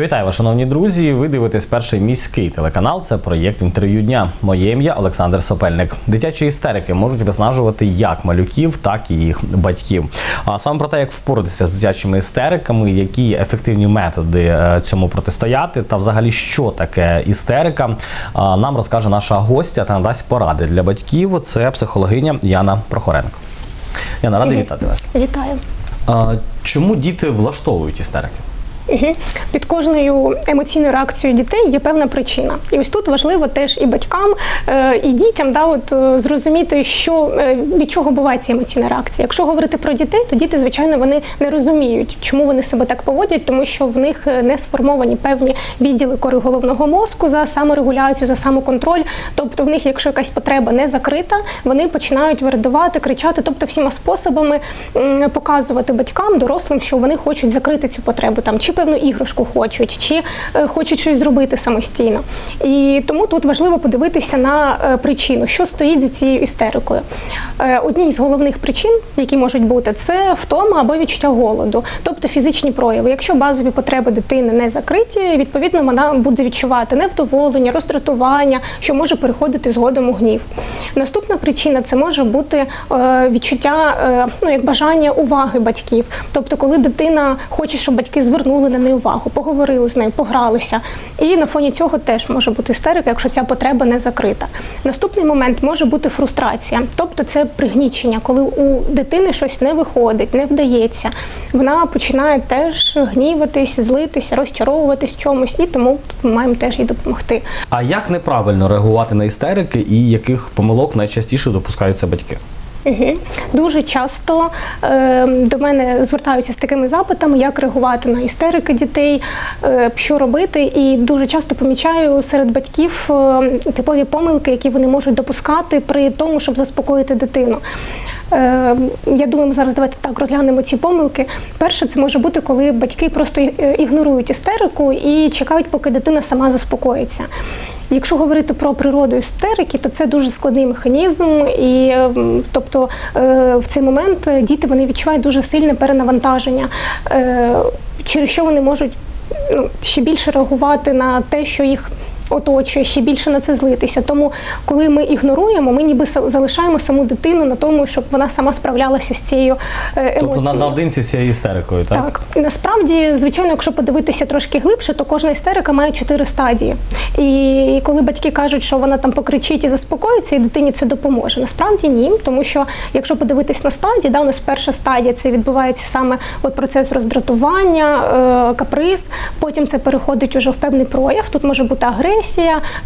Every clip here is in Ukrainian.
Я вітаю вас, шановні друзі. Ви дивитесь перший міський телеканал. Це проєкт інтерв'ю дня. Моє ім'я Олександр Сопельник. Дитячі істерики можуть виснажувати як малюків, так і їх батьків. А саме про те, як впоратися з дитячими істериками, які ефективні методи е, цьому протистояти, та взагалі що таке істерика, нам розкаже наша гостя та надасть поради для батьків. Це психологиня Яна Прохоренко. Яна, радий вітати вас. Вітаю. Чому діти влаштовують істерики? Мгм. Під кожною емоційною реакцією дітей є певна причина. І ось тут важливо теж і батькам, е, і дітям да, от, е, зрозуміти, що, е, від чого буває ця емоційна реакція. Якщо говорити про дітей, то діти, звичайно, вони не розуміють, чому вони себе так поводять, тому що в них не сформовані певні відділи кори головного мозку за саморегуляцію, за самоконтроль. Тобто в них, якщо якась потреба не закрита, вони починають вирадувати, кричати, тобто всіма способами показувати батькам, дорослим, що вони хочуть закрити цю потребу, там чи певну іграшку хочуть, чи е, хочуть щось зробити самостійно. І тому тут важливо подивитися на е, причину, що стоїть за цією істерикою. Е, Одні з головних причин, які можуть бути, це втома або відчуття голоду, тобто фізичні прояви. Якщо базові потреби дитини не закриті, відповідно вона буде відчувати невдоволення, роздратування, що може переходити згодом у гнів. Наступна причина це може бути відчуття, ну як бажання уваги батьків. Тобто, коли дитина хоче, щоб батьки звернули на неї увагу, поговорили з нею, погралися. І на фоні цього теж може бути істерика, якщо ця потреба не закрита. Наступний момент може бути фрустрація, тобто це пригнічення, коли у дитини щось не виходить, не вдається. Вона починає теж гніватись, злитися, розчаровуватись чомусь, і тому ми маємо теж їй допомогти. А як неправильно реагувати на істерики і яких помилок найчастіше допускаються батьки? Угу. Дуже часто е, до мене звертаються з такими запитами, як реагувати на істерики дітей, е, що робити. І дуже часто помічаю серед батьків е, типові помилки, які вони можуть допускати при тому, щоб заспокоїти дитину. Е, я думаю, ми зараз давайте так розглянемо ці помилки. Перше, це може бути, коли батьки просто ігнорують істерику і чекають, поки дитина сама заспокоїться. Якщо говорити про природу істерики, то це дуже складний механізм, і ем, тобто е, в цей момент е, діти вони відчувають дуже сильне перенавантаження, е, через що вони можуть ну, ще більше реагувати на те, що їх. Оточує ще більше на це злитися. Тому, коли ми ігноруємо, ми ніби залишаємо саму дитину на тому, щоб вона сама справлялася з цією е, емоцією. Тобто на, наодинці з цією істерикою, так? Так, насправді, звичайно, якщо подивитися трошки глибше, то кожна істерика має чотири стадії. І коли батьки кажуть, що вона там покричить і заспокоїться, і дитині це допоможе. Насправді ні, тому що якщо подивитись на стадії, да, у нас перша стадія це відбувається саме от процес роздратування, е, каприз. Потім це переходить уже в певний прояв. Тут може бути агресія,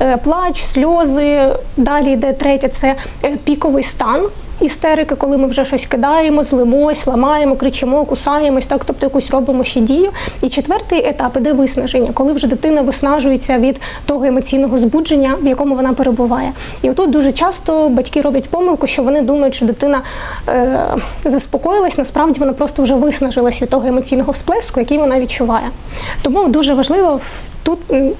е, плач, сльози. Далі йде третє це е, піковий стан істерики, коли ми вже щось кидаємо, злимось, ламаємо, кричимо, кусаємось, так, тобто якусь робимо ще дію. І четвертий етап іде виснаження, коли вже дитина виснажується від того емоційного збудження, в якому вона перебуває. І отут дуже часто батьки роблять помилку, що вони думають, що дитина е, заспокоїлась, насправді вона просто вже виснажилась від того емоційного всплеску, який вона відчуває. Тому дуже важливо в- тут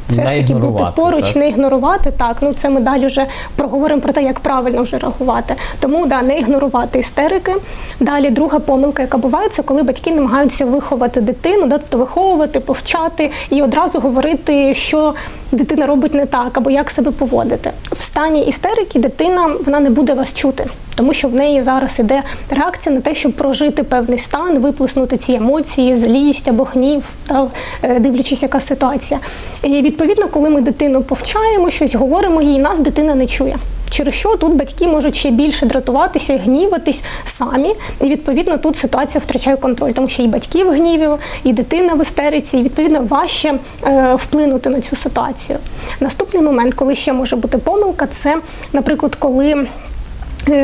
все Не ж таки бути поруч, так? не ігнорувати. Так, ну це ми далі вже проговоримо про те, як правильно вже реагувати. Тому да, не ігнорувати істерики. Далі друга помилка, яка буває, це коли батьки намагаються виховати дитину, да, тобто виховувати, повчати і одразу говорити, що дитина робить не так або як себе поводити. В стані істерики дитина вона не буде вас чути. Тому що в неї зараз іде реакція на те, щоб прожити певний стан, виплеснути ці емоції, злість або гнів, та, е, дивлячись, яка ситуація. І відповідно, коли ми дитину повчаємо щось, говоримо їй, нас дитина не чує. Через що тут батьки можуть ще більше дратуватися, гніватись самі, і відповідно тут ситуація втрачає контроль, тому що і батьки в гніві, і дитина в істериці, і відповідно важче е, вплинути на цю ситуацію. Наступний момент, коли ще може бути помилка, це, наприклад, коли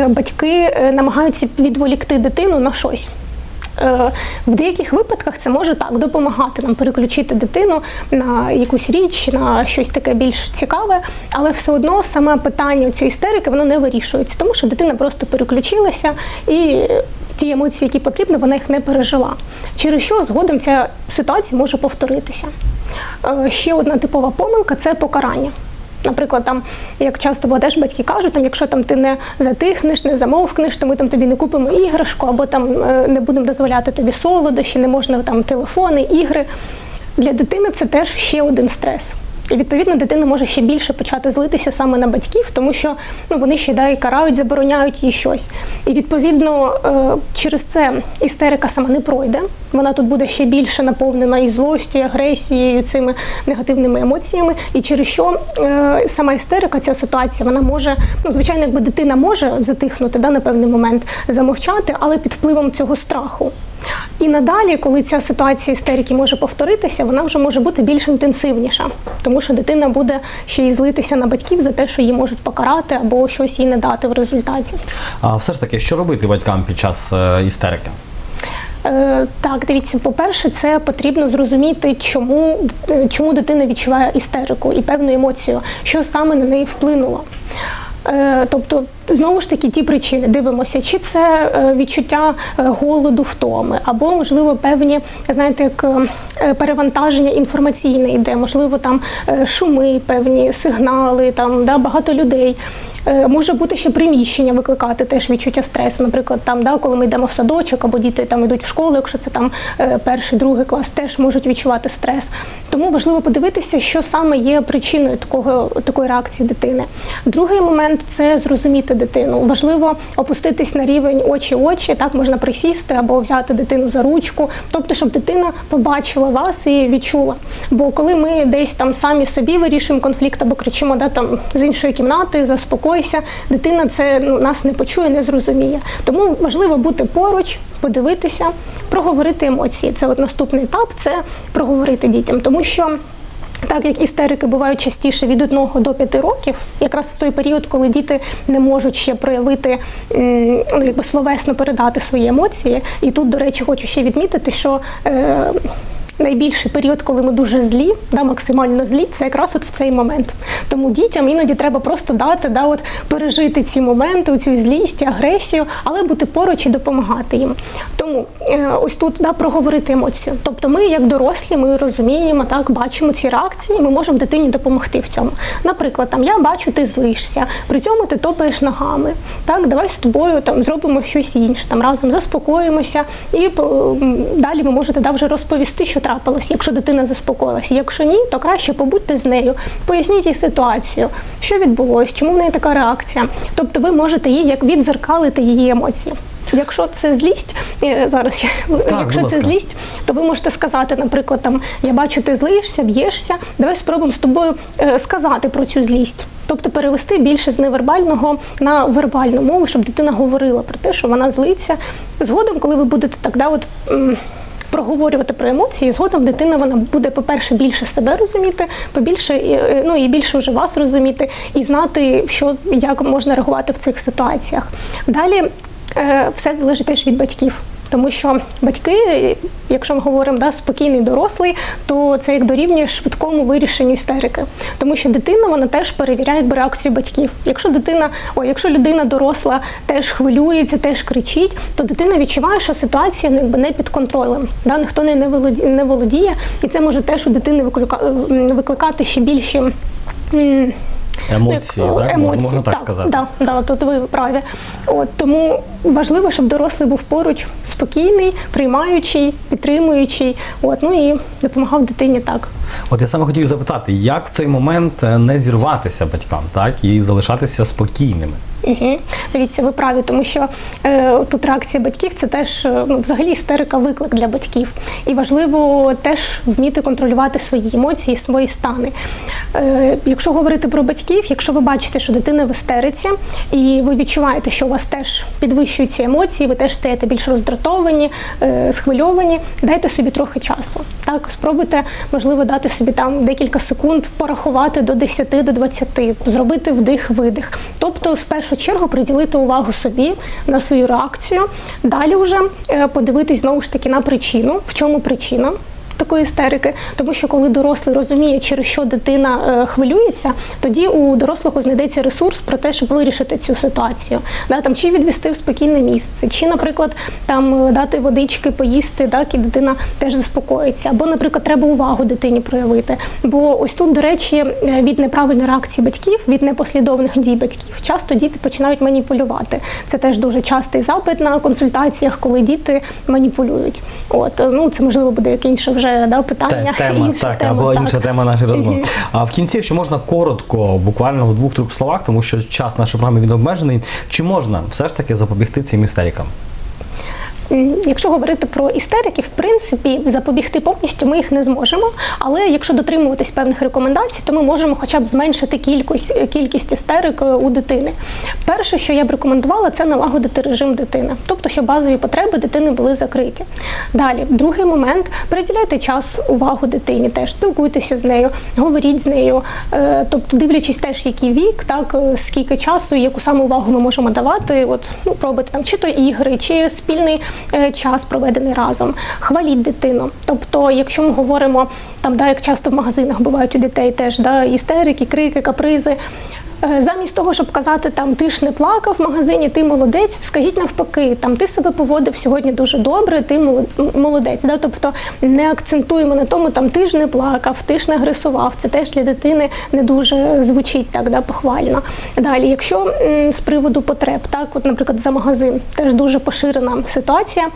батьки е, намагаються відволікти дитину на щось. Е, В деяких випадках це може так допомагати нам переключити дитину на якусь річ, на щось таке більш цікаве, але все одно саме питання цієї істерики воно не вирішується, тому що дитина просто переключилася і ті емоції, які потрібні, вона їх не пережила. Через що згодом ця ситуація може повторитися. Е, Ще одна типова помилка це покарання. Наприклад, там, як часто бо теж батьки кажуть, там, якщо там ти не затихнеш, не замовкнеш, то ми там тобі не купимо іграшку, або там е, не будемо дозволяти тобі солодощі, не можна там телефони, ігри. для дитини це теж ще один стрес. І відповідно дитина може ще більше почати злитися саме на батьків, тому що ну вони ще да, і карають, забороняють їй щось. І відповідно е, через це істерика сама не пройде. Вона тут буде ще більше наповнена і злостю, і агресією, цими негативними емоціями. І через що е, сама істерика, ця ситуація, вона може, ну звичайно, якби дитина може затихнути да, на певний момент, замовчати, але під впливом цього страху. І надалі, коли ця ситуація істерики може повторитися, вона вже може бути більш інтенсивніша, тому що дитина буде ще й злитися на батьків за те, що її можуть покарати або щось їй не дати в результаті. А все ж таки, що робити батькам під час е, істерики? Е, так, дивіться, по-перше, це потрібно зрозуміти, чому, е, чому дитина відчуває істерику і певну емоцію, що саме на неї вплинуло. Е, Тобто, знову ж таки, ті причини дивимося, чи це е, відчуття е, голоду, втоми, або можливо певні, знаєте, як е, перевантаження інформаційне йде, можливо, там шуми, певні сигнали, там да, багато людей. Е, Може бути ще приміщення викликати теж відчуття стресу. Наприклад, там, да, коли ми йдемо в садочок або діти там йдуть в школу, якщо це там е, перший, другий клас, теж можуть відчувати стрес. Тому важливо подивитися, що саме є причиною такого такої реакції дитини. Другий момент це зрозуміти дитину. Важливо опуститись на рівень очі-очі, так можна присісти або взяти дитину за ручку, тобто, щоб дитина побачила вас і відчула. Бо коли ми десь там самі собі вирішуємо конфлікт або кричимо да, там з іншої кімнати, заспокойся, дитина це ну, нас не почує, не зрозуміє. Тому важливо бути поруч, подивитися, проговорити емоції. Це от наступний етап це проговорити дітям, тому що. Так як істерики бувають частіше від 1 до 5 років, якраз в той період, коли діти не можуть ще проявити ну, якби словесно передати свої емоції. І тут, до речі, хочу ще відмітити, що е, найбільший період, коли ми дуже злі, да, максимально злі, це якраз от в цей момент. Тому дітям іноді треба просто дати, да, от пережити ці моменти, цю злість, агресію, але бути поруч і допомагати їм. Тому е, ось тут да, проговорити емоцію. Тобто, ми, як дорослі, ми розуміємо, так бачимо ці реакції, ми можемо дитині допомогти в цьому. Наприклад, там я бачу, ти злишся, при цьому ти топаєш ногами. Так, давай з тобою там зробимо щось інше, там разом заспокоїмося, і далі ви можете да, вже розповісти, що трапилось, якщо дитина заспокоїлася. Якщо ні, то краще побудьте з нею, поясніть їй ситуацію, що відбулося, чому в неї така реакція. Тобто, ви можете їй як відзеркалити її емоції. Якщо це злість, е, зараз ще якщо це злість, то ви можете сказати, наприклад, там я бачу, ти злишся, б'єшся. Давай спробуємо з тобою е, сказати про цю злість. Тобто перевести більше з невербального на вербальну мову, щоб дитина говорила про те, що вона злиться. Згодом, коли ви будете так, да, от. Проговорювати про емоції, згодом дитина вона буде, по-перше, більше себе розуміти, побільше е, ну і більше вже вас розуміти і знати, що як можна реагувати в цих ситуаціях. Далі е, все залежить теж від батьків. Тому що батьки, якщо ми говоримо да, спокійний дорослий, то це як дорівнює швидкому вирішенню істерики. Тому що дитина вона теж перевіряє реакцію батьків. Якщо дитина, о, якщо людина доросла теж хвилюється, теж кричить, то дитина відчуває, що ситуація ну, якби, не під контролем. Да, ніхто не, володіє, не володіє, і це може теж у дитини виклика- викликати ще більші. Емоції, як, так? Можна, можна так сказати. Да, да, тут ви праві. От тому важливо, щоб дорослий був поруч, спокійний, приймаючий, підтримуючий. От ну і допомагав дитині так. От я саме хотів запитати, як в цей момент е, не зірватися батькам, так і залишатися спокійними. Угу. Дивіться, ви праві, тому що е, тут реакція батьків це теж е, ну, взагалі істерика виклик для батьків. І важливо теж вміти контролювати свої емоції, свої стани. Е, якщо говорити про батьків, якщо ви бачите, що дитина в істериці, і ви відчуваєте, що у вас теж підвищуються емоції, ви теж стаєте більш роздратовані, е, схвильовані, дайте собі трохи часу. Так, спробуйте, можливо, дати собі там декілька секунд порахувати до 10, до 20, зробити вдих-видих. Тобто, в першу чергу приділити увагу собі на свою реакцію. Далі вже е, подивитись знову ж таки на причину, в чому причина. Такої істерики, тому що коли дорослий розуміє, через що дитина е, хвилюється, тоді у дорослого знайдеться ресурс про те, щоб вирішити цю ситуацію. Да, там, чи відвести в спокійне місце, чи, наприклад, там е, дати водички, поїсти, так, і дитина теж заспокоїться. Або, наприклад, треба увагу дитині проявити. Бо ось тут, до речі, е, від неправильної реакції батьків, від непослідовних дій батьків, часто діти починають маніпулювати. Це теж дуже частий запит на консультаціях, коли діти маніпулюють. От ну це можливо буде як інше вже вже да, питання. Те- тема, інша так, тема, або так. інша тема нашої розмови. А в кінці, якщо можна коротко, буквально в двох-трьох словах, тому що час нашої програми він обмежений. Чи можна все ж таки запобігти цим істерикам? Якщо говорити про істерики, в принципі, запобігти повністю ми їх не зможемо. Але якщо дотримуватись певних рекомендацій, то ми можемо хоча б зменшити кількість, кількість істерик е, у дитини. Перше, що я б рекомендувала, це налагодити режим дитини, тобто, щоб базові потреби дитини були закриті. Далі, другий момент приділяйте час, увагу дитині, теж спілкуйтеся з нею, говоріть з нею, Е, тобто, дивлячись теж, який вік, так е, скільки часу, яку саме увагу ми можемо давати. От ну пробуйте там чи то ігри, чи спільний час проведений разом. Хваліть дитину. Тобто, якщо ми говоримо там, да, як часто в магазинах бувають у дітей теж да, істерики, крики, капризи. Е, Замість того, щоб казати там ти ж не плакав в магазині, ти молодець, скажіть навпаки, там ти себе поводив сьогодні дуже добре, ти молод- молодець. Да? Тобто не акцентуємо на тому, там ти ж не плакав, ти ж не агресував. Це теж для дитини не дуже звучить так, да, похвально. Далі, якщо з приводу потреб, так, от, наприклад, за магазин теж дуже поширена ситуація.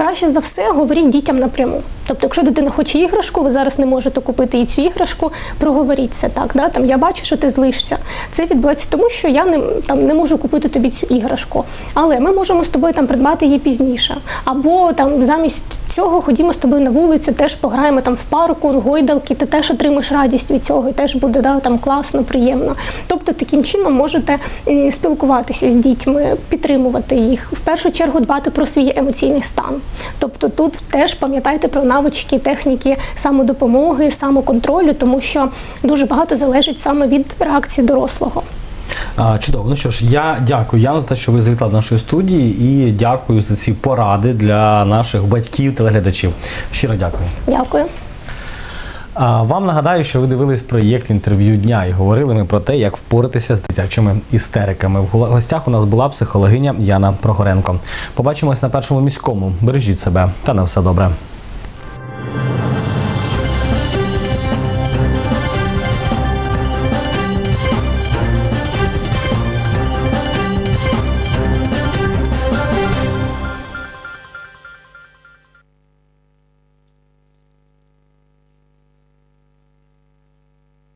Краще за все говоріть дітям напряму. Тобто, якщо дитина хоче іграшку, ви зараз не можете купити їй цю іграшку, проговоріть це так. Да? Там я бачу, що ти злишся. Це відбувається тому, що я не там не можу купити тобі цю іграшку. Але ми можемо з тобою там придбати її пізніше. Або там замість цього ходімо з тобою на вулицю, теж пограємо там в парку, гойдалки, ти теж отримаєш радість від цього, і теж буде да, там класно, приємно. Тобто таким чином можете спілкуватися з дітьми, підтримувати їх. В першу чергу дбати про свій емоційний стан. Тобто тут теж пам'ятайте про навички, техніки самодопомоги, самоконтролю, тому що дуже багато залежить саме від реакції дорослого. Чудово. Ну що ж, я дякую Яну за те, що ви завітали до нашої студії, і дякую за ці поради для наших батьків телеглядачів. Щиро дякую. Дякую. Вам нагадаю, що ви дивились проєкт інтерв'ю дня і говорили ми про те, як впоратися з дитячими істериками. В гостях у нас була психологиня Яна Прохоренко. Побачимось на першому міському. Бережіть себе та на все добре.